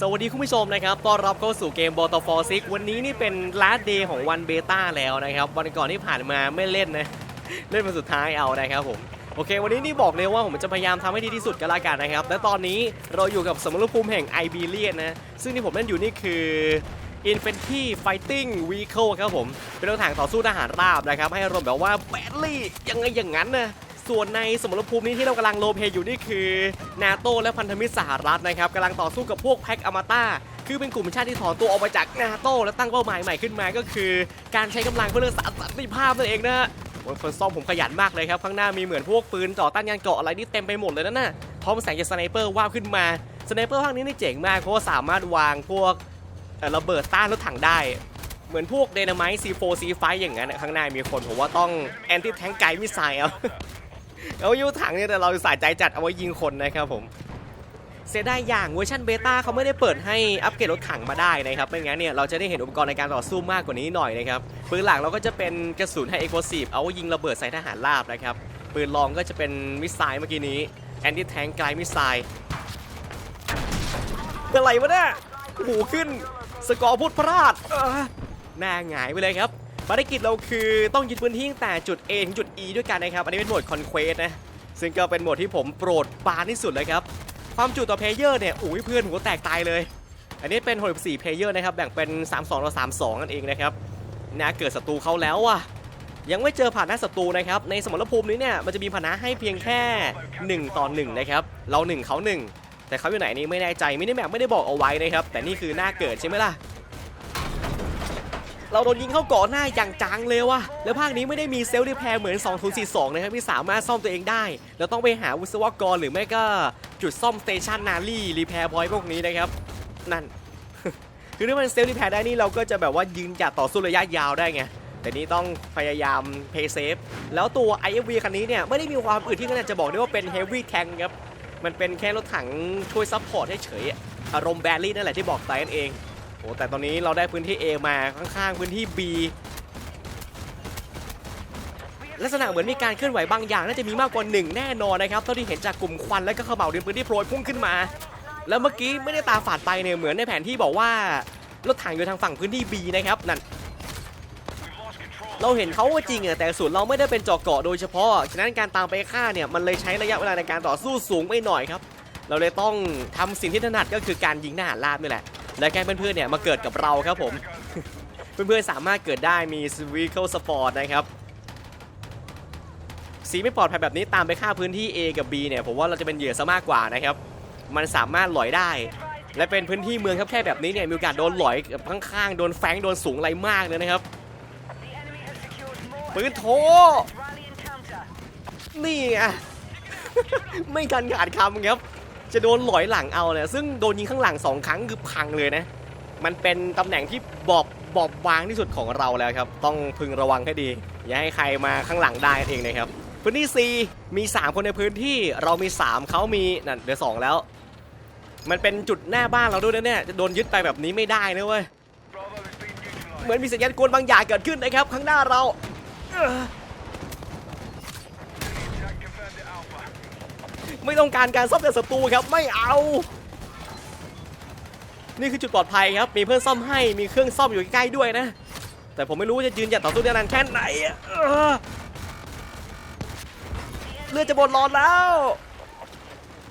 สวัสดีคุณผู้ชมนะครับต้อนรับเข้าสู่เกม b a t t l e f o r 6วันนี้นี่เป็น last day ของวันเบต้าแล้วนะครับ วันก่อนที่ผ่านมาไม่เล่นนะ เล่นมาสุดท้ายเอานะครับผม โอเค วันนี้นี่บอกเลยว่าผมจะพยายามทำให้ดีที่สุดกันละกันนะครับ และตอนนี้เราอยู่กับสมรภูมิแห่งไอเบเรียนนะ ซึ่งที่ผมเล่นอยู่นี่คือ Infantry Fighting Vehicle ครับผม เป็นรถถังต่อสู้ทหารราบนะครับ ให้อารมณ์แบบว่าแบดลี่ยังไงอย่างนั้นนะ ส่วนในสมรภูมินี้ที่เรากำลังโลเพอยู่นี่คือนาโตและพันธมิตรสหรัฐนะครับกำลังต่อสู้กับพวกแพ็กอมาตาคือเป็นกลุ่มชาติที่ถอนตัวออกมาจากนาโตและตั้งเป้าหมายใหม่ขึ้นมาก็คือ การใช้กำลังเพื่อเรื่องสันติภาพนั่นเองนะโอ้ยคนซ่อมผมขยันมากเลยครับ ข้างหน้ามีเหมือนพวกปืนต่อต้านยานเกราะอะไรนี่เต็มไปหมดเลยนะน่ะพร้อมแสงจากสไนเปอร์ว่าบขึ้นมาสไนเปอร์ภาคนี้นี่เจ๋งมากเพราะว่าสามารถวางพวกระเบิดต้านรถถังได้ เหมือนพวกเดนาม t ์ C4 C5 อย่างนั้นข้างหน้ามีคนผมว่าต้องแอนตี้แทงไกมิสไซล์เอา เอายุถังเนี่ยแต่เราสายใจจัดเอาไว้ยิงคนนะครับผมเสียดายอย่างเวอร์ชันเบต้าเขาไม่ได้เปิดให้อัปเกรดรถถังมาได้นะครับไม่งั้นเนี่ยเราจะได้เห็นอุปกรณ์ในการต่อสู้มากกว่านี้หน่อยนะครับปืนหลักเราก็จะเป็นกระสุนไฮเอ็กโพซีฟเอาไว้ยิงระเบิดใส่ทหารราบนะครับปืนรองก็จะเป็นมิสไซล์เมื่อกี้นี้แอนตี้แทงไกลมิสไซล์อะไรวะเนี่ยหูขึ้นสกอร์พูดพลาดหน้าหงายไปเลยครับ ภารกิจเราคือต้องยึดพื้นที่ตั้งแต่จุด A ถึงจุด E ด้วยกันนะครับ อันนี้เป็นโหมด Conquest นะ ซึ่งก็เป็นโหมดที่ผมโปรดปรานที่สุดเลยครับ ความจุต่อเพลเยอร์เนี่ยอุ้ยเพื่อนหัวแตกตายเลย อันนี้เป็น64เพลเยอร์นะครับ แบ่งเป็น 32ต่อ32นั่นเองนะครับนะเกิดศัตรูเขาแล้วอะยังไม่เจอผ่านหน้าศัตรูนะครับ ในสมรภูมินี้เนี่ยมันจะมีพนะให้เพียงแค่ 1 ต่อ 1 นะครับ เรา 1 เขา 1 แต่เขาอยู่ไหนนี่ไม่แน่ใจไม่ได้แมปไม่ได้บอกเอาไว้นะครับ แต่นี่คือหน้าเกิดใช่ไหมล่ะ เราโดนยิงเข้าเกาะหน้าอย่างจังเลยว่ะ แล้วภาคนี้ไม่ได้มีเซลล์รีแพร์เหมือน2042นะครับที่สามารถซ่อมตัวเองได้แล้วต้องไปหาวิศวกรหรือไม่ก็จุดซ่อมสเตชันนารีรีแพร์พอยต์พวกนี้นะครับ นั่น คือถ้ามันเซลล์รีแพร์ได้นี่เราก็จะแบบว่ายืนหยัดต่อสู้ระยะยาวได้ไงแต่นี่ต้องพยายามเพย์เซฟแล้วตัว IFV คันนี้เนี่ยไม่ได้มีความอื่นที่ขนาจะบอกได้ว่าเป็น Heavy Tank ครับ มันเป็นแค่รถถังช่วยซัพพอร์ตให้เฉยๆอารมณ์แบรี่นั่นแหละที่บอกไตนั่นเอง อ้แต่ตอนนี้เราได้พื้นที่ A มาข้างๆพื้นที่ B ลักษณะเหมือนมีการเคลื่อนไหวบางอย่างน่าจะมีมากกว่าหนึ่งแน่นอนนะครับเท่าที่เห็นจากกลุ่มควันและก็ขม่าวดินปืนที่โปรยพุ่งขึ้นมา แล้วเมื่อกี้ไม่ได้ตาฝาดไปเนี่ยเหมือนในแผนที่บอกว่ารถถังอยู่ทางฝั่งพื้นที่ B นะครับนั่นเราเห็นเขาว่าจริงอะแต่ส่วนเราไม่ได้เป็นจาะเกาะโดยเฉพาะฉะนั้นการตามไปฆ่าเนี่ยมันเลยใช้ระยะเวลาในการต่อสู้สูงไปหน่อยครับ เราเลยต้องทำสิ่งที่ถนัดก็คือการยิงหน้าลาบนี่แหละ และแกล้งเพื่อนๆเนี่ยมาเกิดกับเราครับผม เพื่อนๆสามารถเกิดได้มี Vehicle Sport นะครับสีไม่ปลอดภัยแบบนี้ตามไปฆ่าพื้นที่ A กับ B เนี่ยผมว่าเราจะเป็นเหยื่อซะมากกว่านะครับ มันสามารถหลอยได้ และเป็นพื้นที่เมืองครับแค่แบบนี้เนี่ยมีโอกาสโดนหลอยกับข้างๆโดนแฟงโดนสูงอะไรมากเลยนะครับปืนโถนี่ไงไม่ทันขาดคำครับ จะโดนหลอยหลังเอาเนี่ยซึ่งโดนยิงข้างหลังสองครั้งคือพังเลยนะ มันเป็นตำแหน่งที่บอบบอบบางที่สุดของเราแล้วครับ ต้องพึงระวังให้ดี อย่าให้ใครมาข้างหลังได้เองนะครับ พื้นที่ C มี 3 คนในพื้นที่เรามี 3เขามีนั่นเหลือ2แล้ว มันเป็นจุดหน้าบ้านเราด้วยนะเนี่ยจะโดนยึดไปแบบนี้ไม่ได้นะเว้ยเหมือนมีสัญญาณกวนบางอย่างเกิดขึ้นนะครับ ข้างหน้าเราเอ้อ ไม่ต้องการการซ่อมจากศัตรูครับไม่เอา นี่คือจุดปลอดภัยครับ มีเพื่อนซ่อมให้มีเครื่องซ่อมอยู่ใกล้ด้วยนะ แต่ผมไม่รู้จะยืนหยัดต่อสู้ได้นานแค่ไหนเลือดจะบดร้อนแล้ว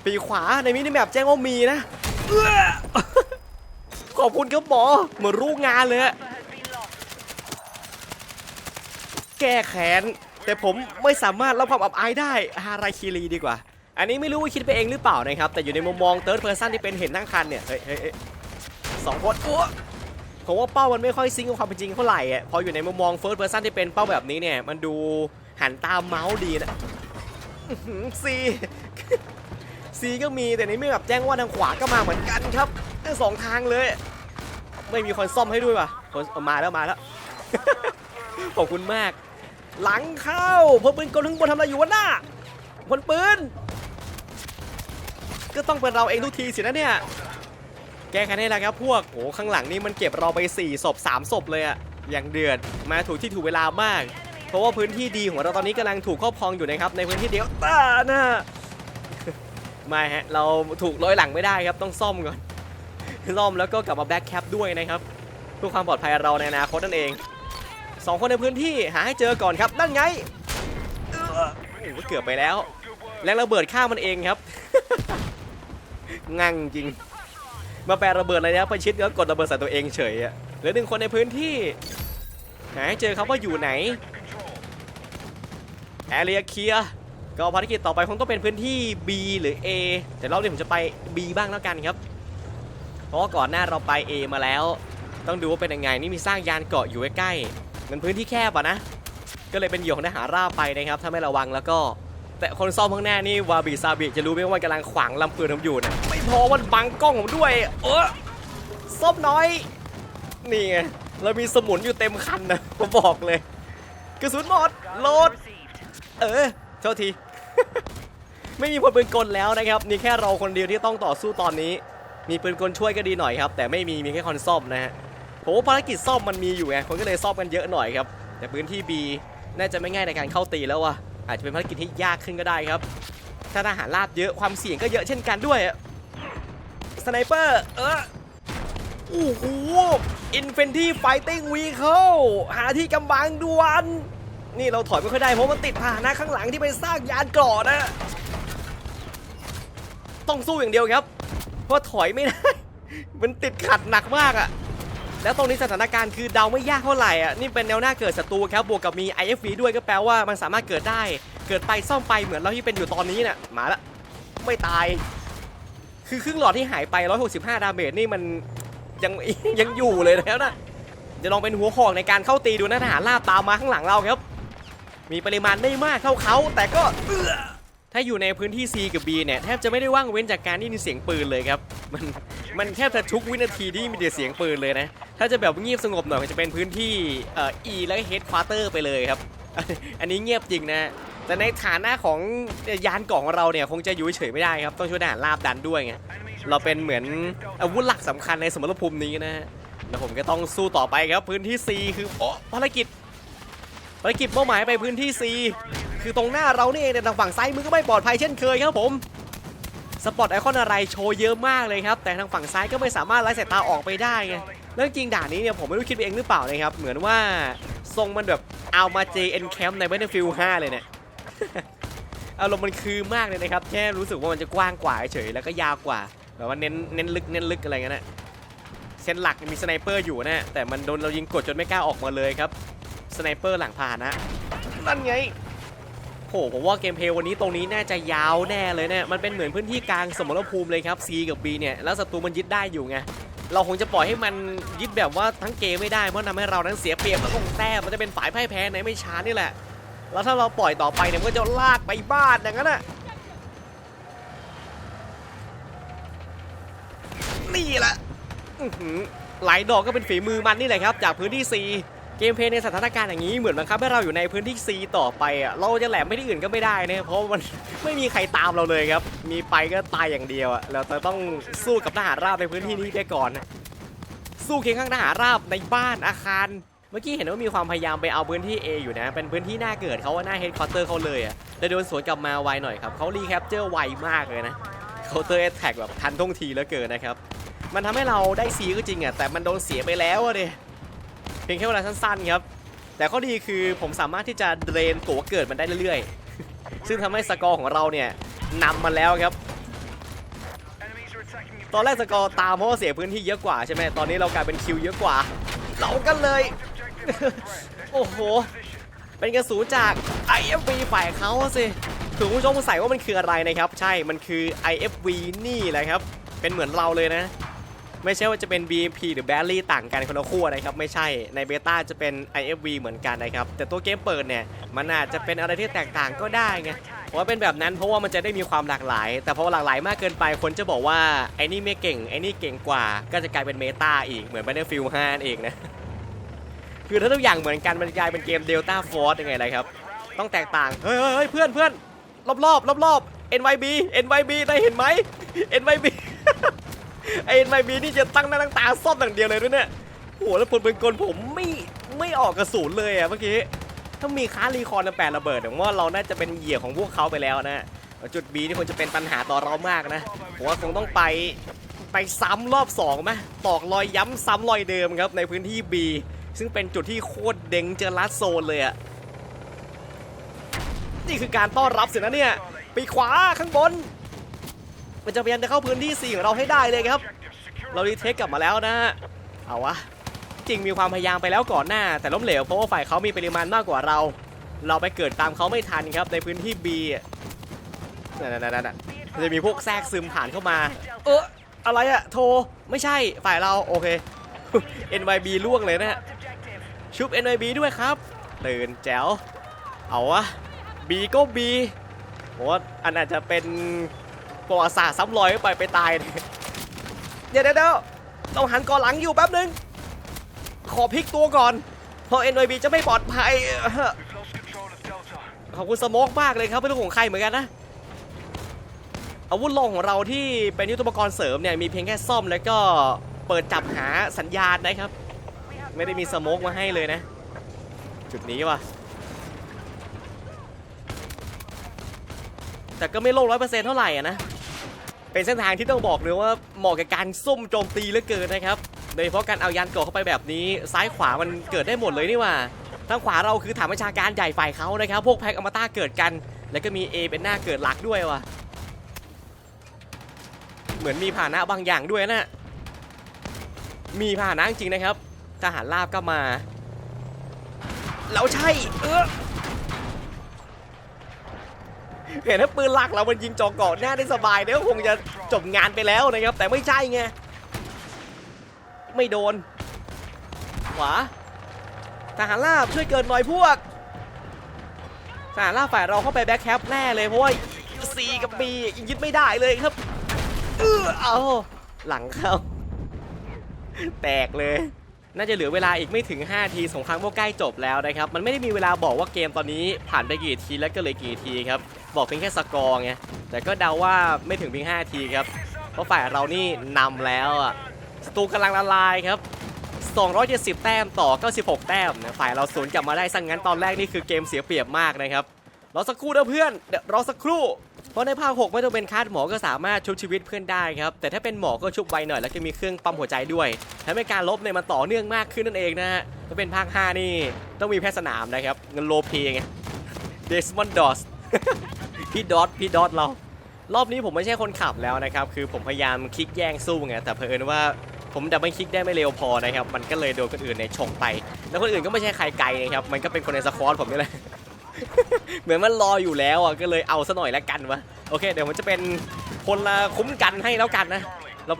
ปีขวาในมินิแมปแจ้งว่ามีนะขอบคุณครับหมอเหมือนรู้งานเลยแก้แค้นแต่ผมไม่สามารถรับความอับอายได้ฮาราคิรีดีกว่า อันนี้ไม่รู้ว่าคิดไปเองหรือเปล่านะครับ แต่อยู่ในมุมมองเ h ิร์ดเพ s ร์ซันที่เป็นเห็นทั้งคันเนี่ย เฮ้ยเฮ้ยสองคนอ้วผมว่าเป้ามันไม่ค่อยซิงกับความเป็นจริงเท่าไหร่อะพออยู่ในมุมมองเ h ิร์ดเพ s ร์ซันที่เป็นเป้าแบบนี้เนี่ย มันดูหันตามเมาส์ดีนะซีซีก็มีแต่นี้ไม่แบบแจ้งว่าทางขวาก็มาเหมือนกันครับทั้งสองทางเลย ไม่มีคนซ่อมให้ด้วยว่ะคนมาแล้วมาแล้วขอบคุณมาก หลังเข้าพลปืนกลทั้งบนทำอะไรอยู่วะหน้าพลปืน ก็ต้องเป็นเราเองทุกทีสินะเนี่ย แก้แค้นให้แล้วครับพวก โอ้ข้างหลังนี่มันเก็บเราไป4ศพ3ศพเลยอะอย่างเดือด มาถูกที่ถูกเวลามาก เพราะว่าพื้นที่ดีของเราตอนนี้กำลังถูกครอบครองอยู่นะครับ ในพื้นที่เดียวตานะไม่ฮะ เราถูกร้อยหลังไม่ได้ครับ ต้องซ่อมก่อน ซ่อมแล้วก็กลับมาแบ็กแคปด้วยนะครับ เพื่อความปลอดภัยเราในอนาคตนั่นเองสองคนในพื้นที่หาให้เจอก่อนครับ นั่นไงโอ้โหเกือบไปแล้ว แรงระเบิดฆ่ามันเองครับ งังจริง มาแปลระเบิดอะไรนะประชิดแล้วกดระเบิดใส่ตัวเองเฉยอะเหลือหนึ่งคนในพื้นที่หาให้เจอครับว่าอยู่ไหนแอเรียเคียก็ภารกิจต่อไปคงต้องเป็นพื้นที่ B หรือ A แต่รอบนี้ผมจะไป B บ้างแล้วกันครับ เพราะก่อนหน้าเราไป A มาแล้ว ต้องดูว่าเป็นยังไงนี่มีสร้างยานเกาะอยู่ใกล้ๆมันพื้นที่แคบอะนะ ก็เลยเป็นเหยื่อของทหารราบไปนะครับ ถ้าไม่ระวังแล้วก็ แต่คนซ่อมข้างหน้านี่วาบิซาบิจะรู้ไหมว่ามันกำลังขวางลำปืนผมอยู่นะไม่ พอมันบังกล้องผมด้วย เออซ่อมน้อย นี่ไงเรามีสมุนอยู่เต็มคันนะผมบอกเลยกระสุนหมดโหลด เออโทษที ไม่มีพลปืนกลแล้วนะครับ นี่แค่เราคนเดียวที่ต้องต่อสู้ตอนนี้ มีปืนกลช่วยก็ดีหน่อยครับ แต่ไม่มีมีแค่คอนซ่อมนะฮะผมว่าภารกิจซ่อมมันมีอยู่ไงคนก็เลยซ่อมกันเยอะหน่อยครับ แต่พื้นที่ B น่าจะไม่ง่ายในการเข้าตีแล้วว่ะอาจจะเป็นภารกิจที่ยากขึ้นก็ได้ครับถ้าทหารราบเยอะความเสี่ยงก็เยอะเช่นกันด้วยอะ สไนเปอร์เออโอ้โหอินเฟนที่ไฟติ้งวีเคิลหาที่กำบังด่วน นี่เราถอยไม่ค่อยได้เพราะมันติดพาหนะข้างหลังที่ไปสร้างยานกราะนะ ต้องสู้อย่างเดียวครับ เพราะถอยไม่ได้ มันติดขัดหนักมากอะแล้วตรงนี้สถานการณ์คือเดาไม่ยากเท่าไหร่อะนี่เป็นแนวหน้าเกิดศัตรูครับบวกกับมี IFV ด้วยก็แปลว่ามันสามารถเกิดได้ เกิดไปซ่อมไปเหมือนเราที่เป็นอยู่ตอนนี้น่ะมาละไม่ตาย คือครึ่งหลอดที่หายไป 165 ดาเมจนี่มันยังยังอยู่เลยแล้วนะจะลองเป็นหัวหอกในการเข้าตีดูนะทหารลาบตามมาข้างหลังเราครับ มีปริมาณไม่มากเท่าเขา แต่ก็ถ้าอยู่ในพื้นที่ C กับ B เนี่ยแทบจะไม่ได้ว่างเว้นจากการได้ยินเสียงปืนเลยครับ มันมันแทบจะทุกวินาทีที่มีแต่เสียงปืนเลยนะ ถ้าจะแบบเงียบสงบหน่อยจะเป็นพื้นที่เอ่อ E แล้วก็ Head Quarter ไปเลยครับ อันนี้เงียบจริงนะ แต่ในฐานะของยานเกล่องของเราเนี่ยคงจะอยู่เฉยไม่ได้ครับ ต้องช่วยทหารราบดันด้วยไงเราเป็นเหมือนอาวุธหลักสำคัญในสมรภูมินี้นะฮะแล้วผมก็ต้องสู้ต่อไปครับพื้นที่ C คือโอ้ภารกิจภารกิจเป้าหมายไปพื้นที่ C คือตรงหน้าเรานี่เองแต่ทางฝั่งซ้ายมือก็ไม่ปลอดภัยเช่นเคยครับผมสปอตไอคอนอะไรโชว์เยอะมากเลยครับ แต่ทางฝั่งซ้ายก็ไม่สามารถไล่สายตาออกไปได้ไงเรื่องจริงด่านนี้เนี่ยผมไม่รู้คิดไปเองหรือเปล่านะครับ เหมือนว่าทรงมันแบบเอามา JN Camp ใน Battlefield 5 เลยเนี่ย อารมณ์มันคือมากเลยนะครับ แค่รู้สึกว่ามันจะกว้างกว่าเฉยแล้วก็ยาวกว่าแบบว่าเน้นเน้นลึกเน้นลึกอะไรเงี้ยนะเส้นหลักมีสไนเปอร์อยู่นะแต่มันโดนเรายิงกดจนไม่กล้าออกมาเลยครับสไนเปอร์หลังพาหนะนั่นไงโหผมว่าเกมเพลย์วันนี้ตรงนี้น่าจะยาวแน่เลยเนี่ยมันเป็นเหมือนพื้นที่กลางสมรภูมิเลยครับ C กับ B เนี่ยแล้วศัตรูมันยึดได้อยู่ไงเราคงจะปล่อยให้มันยึดแบบว่าทั้งเกมไม่ได้เพราะทำให้เรานั้นเสียเปรียบแล้วคงแต้มมันจะเป็นฝ่ายพ่ายแพ้ในไม่ช้านี่แหละ แล้วถ้าเราปล่อยต่อไปเนี่ยมันก็จะลากไปบ้านอย่างนั้นน่ะนี่แหละหลายดอกก็เป็นฝีมือมันนี่แหละครับ จากพื้นที่ C เกมเพลย์ในสถานการณ์อย่างนี้เหมือนบังคับให้เราอยู่ในพื้นที่ C ต่อไปอะเราจะแหลมไปที่อื่นก็ไม่ได้นะเพราะมันไม่มีใครตามเราเลยครับ มีไปก็ตายอย่างเดียวอะเราจะต้องสู้กับทหารราบในพื้นที่นี้ไปก่อน สู้เคียงข้างทหารราบในบ้านอาคาร เมื่อกี้เห็นว่ามีความพยายามไปเอาพื้นที่ A อยู่นะ เป็นพื้นที่หน้าเกิดเขาว่าหน้าเฮดคอร์เตอร์เขาเลยอะแต่โดนสวนกลับมาไวหน่อยครับเขารีแคปเจอร์ไวมากเลยนะเคาน์เตอร์แอตแทกแบบทันท่วงทีเหลือเกินนะครับ มันทำให้เราได้ซีก็จริงอะแต่มันโดนเสียไปแล้วอะดิเพียงแค่เวลาสั้นๆครับ แต่ข้อดีคือผมสามารถที่จะเดรนตัวเกิดมันได้เรื่อยๆ ซึ่งทำให้สกอร์ของเราเนี่ยนำมาแล้วครับตอนแรกสกอร์ตามเพราะเสียพื้นที่เยอะกว่าใช่ไหมตอนนี้เรากลายเป็นคิวเยอะกว่าเรากันเลย โอ้โห เป็นกระสุนจาก IFV ฝ่ายเขาสิถึงคุณผู้ชมสงสัยว่ามันคืออะไรนะครับ ใช่ มันคือ IFV นี่แหละครับ เป็นเหมือนเราเลยนะ ไม่ใช่ว่าจะเป็น BMP หรือ b a r r y ต่างกันคนละขั้วนะครับ ไม่ใช่ ในเบต้าจะเป็น IFV เหมือนกันนะครับ แต่ตัวเกมเปิดเนี่ย มันอาจจะเป็นอะไรที่แตกต่างก็ได้ไงเพราะว่าเป็นแบบนั้นเพราะว่ามันจะได้มีความหลากหลาย แต่พอหลากหลายมากเกินไปคนจะบอกว่าไอ้นี่ไม่เก่ง ไอ้นี่เก่งกว่า ก็จะกลายเป็นเมตาอีก เหมือน Battlefield 5นั่นเองนะ คือถ้าทุกอย่างเหมือนกันมันกลายเป็นเกม Delta Force ยังไงเลยครับ ต้องแตกต่าง เฮ้ยเฮ้ยเพื่อนเพื่อนรอบรอบรอบรอบ NYB NYB ได้เห็นไหม NYB ไอ้ NYB นี่จะตั้งหน้าตั้งตาซ่อมอย่างเดียวเลยด้วยเนี่ยโอ้โหแล้วผลเป็นกลผมไม่ไม่ออกกระสุนเลยอะเมื่อกี้ถ้ามีค้ารีคอร์นแปดระเบิดผมว่าเราน่าจะเป็นเหยื่อของพวกเขาไปแล้วนะจุด B นี่คงจะเป็นปัญหาต่อเรามากนะผมว่าคงต้องไปไปไปซ้ำรอบ2ไหมตอกรอยย้ำซ้ำรอยเดิมครับในพื้นที่ B ซึ่งเป็นจุดที่โคตรเด้งเจอลัดโซนเลยอะนี่คือการต้อนรับสินะเนี่ยปีขวาข้างบน มันจะพยายามจะเข้าพื้นที่ 4 ของเราให้ได้เลยครับ เรารีเทคกลับมาแล้วนะฮะเอาวะจริงมีความพยายามไปแล้วก่อนหน้า แต่ล้มเหลวเพราะว่าฝ่ายเขามีปริมาณมากกว่าเรา เราไปเกิดตามเขาไม่ทันครับในพื้นที่ B อะนั่นๆๆๆมันจะมีพวกแทรกซึมผ่านเข้ามา เอออะไรอะโทรไม่ใช่ฝ่ายเราโอเค NYB ล่วงเลยนะฮะ ชุบ NYB ด้วยครับตื่นแจ๋ว เอาวะ B ก็ B ผมว่าอันอาจจะเป็นประวัติศาสตร์ซ้ำรอยไปไปตายเนี่ยเดี๋ยวเดี๋ยวเดี๋ยวต้องหันก่อนหลังอยู่แป๊บนึง ขอพลิกตัวก่อน เพราะ NYB จะไม่ปลอดภัย ขอบคุณสโมกมากเลยครับไม่รู้ของใครเหมือนกันนะอาวุธลงของเราที่เป็นยุทธปกรณ์เสริมเนี่ยมีเพียงแค่ซ่อมแล้วก็เปิดจับหาสัญญาณนะครับ ไม่ได้มีสโมกมาให้เลยนะ จุดนี้ว่ะ แต่ก็ไม่โล่งร้อยเปอร์เซ็นต์เท่าไหร่อะนะ เป็นเส้นทางที่ต้องบอกเลยว่าเหมาะกับการซุ่มโจมตีเหลือเกินนะครับ โดยเฉพาะการเอายานเกาะเข้าไปแบบนี้ ซ้ายขวามันเกิดได้หมดเลยนี่ว่าทางขวาเราคือฐานประชาการใหญ่ฝ่ายเขานะครับ พวกแพ็กอมตะเกิดกัน แล้วก็มี A เป็นหน้าเกิดหลักด้วยว่ะ เหมือนมีผ่านะบางอย่างด้วยนะ มีผ่านะจริงนะครับ ทหารลาบก็มา แล้วใช่ เออเห็นถ้าปืนหลักเรามันยิงจอเกาะหน้าได้สบายเนี่ยคงจะจบงานไปแล้วนะครับ แต่ไม่ใช่ไง ไม่โดน ขวา ทหารลาบช่วยเกินหน่อยพวก ทหารลาบฝ่ายเราเข้าไปแบ็คแคปแน่เลยเพราะว่า C กับ B ยังยึดไม่ได้เลยครับ เออเอาหลังเข้าแตกเลย น่าจะเหลือเวลาอีกไม่ถึง 5 ทีสงครามโมใกล้จบแล้วนะครับ มันไม่ได้มีเวลาบอกว่าเกมตอนนี้ผ่านไปกี่ทีแล้วก็เลยกี่ทีครับ บอกเพียงแค่สกอร์ไง แต่ก็เดาว่าไม่ถึงเพียง 5 ทีครับ เพราะฝ่ายเรานี่นำแล้วอะศัตรูกำลังละลายครับ 270 แต้มต่อ 96 แต้มนะฝ่ายเราสวนกลับมาได้สังงั้นตอนแรกนี่คือเกมเสียเปรียบมากนะครับ รอสักครู่นะเพื่อนเดี๋ยวรอสักครู่ เพราะในภาค6ไม่ต้องเป็นคาดหมอก็สามารถชุบชีวิตเพื่อนได้ครับ แต่ถ้าเป็นหมอก็ชุบไวหน่อยแล้วก็มีเครื่องปั๊มหัวใจด้วยทำให้การลบเนี่ยมันต่อเนื่องมากขึ้นนั่นเองนะฮะถ้าเป็นภาค5นี่ต้องมีแพทย์สนามนะครับเงินโลเพไงเดสมอนดอสพี่ดอทพี่ดอทเรารอบนี้ผมไม่ใช่คนขับแล้วนะครับ คือผมพยายามคลิกแย่งสู้ไง แต่เผอิญว่าผมดับเบิลคลิกได้ไม่เร็วพอนะครับ มันก็เลยโดนคนอื่นในยฉกไป แล้วคนอื่นก็ไม่ใช่ใครไกลนะครับ มันก็เป็นคนในสควอตผมนี่แหละ เหมือนมันรออยู่แล้วอะก็เลยเอาซะหน่อยและกันวะโอเค เดี๋ยวผมจะเป็นคนละคุ้มกันให้แล้วกันนะ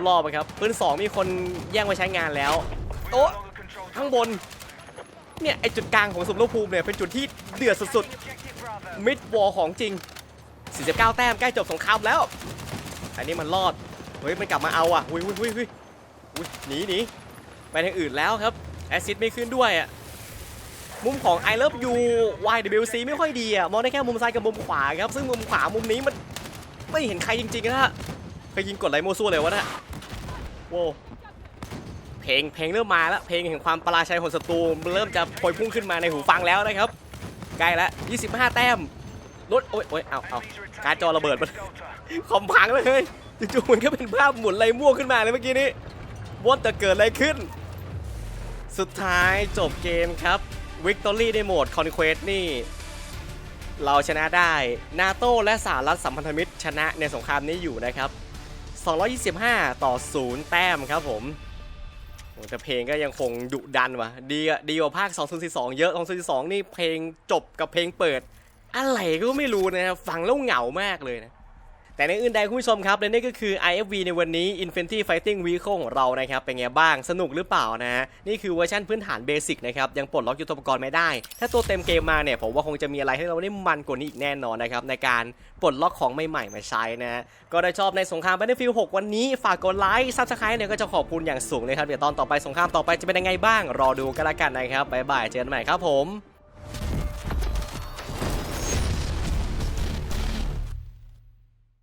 รอบๆนะครับปืนสองมีคนแย่งมาใช้งานแล้วโต๊ะข้างบนเนี่ยไอจุดกลางของสมรภูมิเนี่ยเป็นจุดที่เดือดสุดๆมิดวอลของจริง 49 แต้มใกล้จบสงครามแล้ว อันนี้มันรอดเฮ้ยมันกลับมาเอาอะอุ้ยอุ้ยอุ้ยอุ้ยอุ้ยหนีหนีไปทางอื่นแล้วครับแอซิดไม่ขึ้นด้วยอะ มุมของ I love you YWC ไม่ค่อยดีอะมองได้แค่มุมซ้ายกับมุมขวาครับ ซึ่งมุมขวามุมนี้มันไม่เห็นใครจริงๆนะฮะเคยยิงกดไหลโมซั่วเลยวะนะโว้เพลงเพลงเริ่มมาแล้ว เพลงแห่งความปราชัยของศัตรูเริ่มจะโพยพุ่งขึ้นมาในหูฟังแล้วนะครับใกล้ล้ว25 แต้มรถโอ้ยโอ้ยเอาเอาการจอระเบิดมันคอมพังเลยจู่ๆมันก็เป็นภาพหมุนไรมั่วขึ้นมาเลยเมื่อกี้นี้ว่าจะเกิดอะไรขึ้น สุดท้ายจบเกมครับ วิกตอรี่ในโหมดคอนเควสนี่ เราชนะได้ นาโตและสหรัฐสัมพันธมิตรชนะในสงครามนี้อยู่นะครับ 225 ต่อ 0 แต้มครับผมแต่เพลงก็ยังคงดุดันว่ะ ดีดีกว่าภาค 2042 เยอะ 2042 นี่เพลงจบกับเพลงเปิด อะไรก็ไม่รู้นะครับฟังแล้วเหงามากเลยนะ แต่ในอื่นใดคุณผู้ชมครับและนี่ก็คือ IFV ในวันนี้ Infinity Fighting Vehicle ของเรานะครับเป็นไงบ้างสนุกหรือเปล่านะนี่คือเวอร์ชันพื้นฐานเบสิกนะครับยังปลดล็อกยุทธปกรณ์ไม่ได้ ถ้าตัวเต็มเกมมาเนี่ยผมว่าคงจะมีอะไรให้เราได้มันกว่านี้อีกแน่นอนนะครับในการปลดล็อกของใหม่ๆมาใช้นะก็ได้ชอบในสงคราม Battlefield 6 วันนี้ฝากกดไลค์ซับสไครต์เนี่ยก็จะขอบคุณอย่างสูงเลยครับเดี๋ยวตอนต่อไปสงครามต่อไปจะเป็นยังไงบ้างรอดูกันละกันนะครับบ๊ายบายเจอกันใหม่ครับผม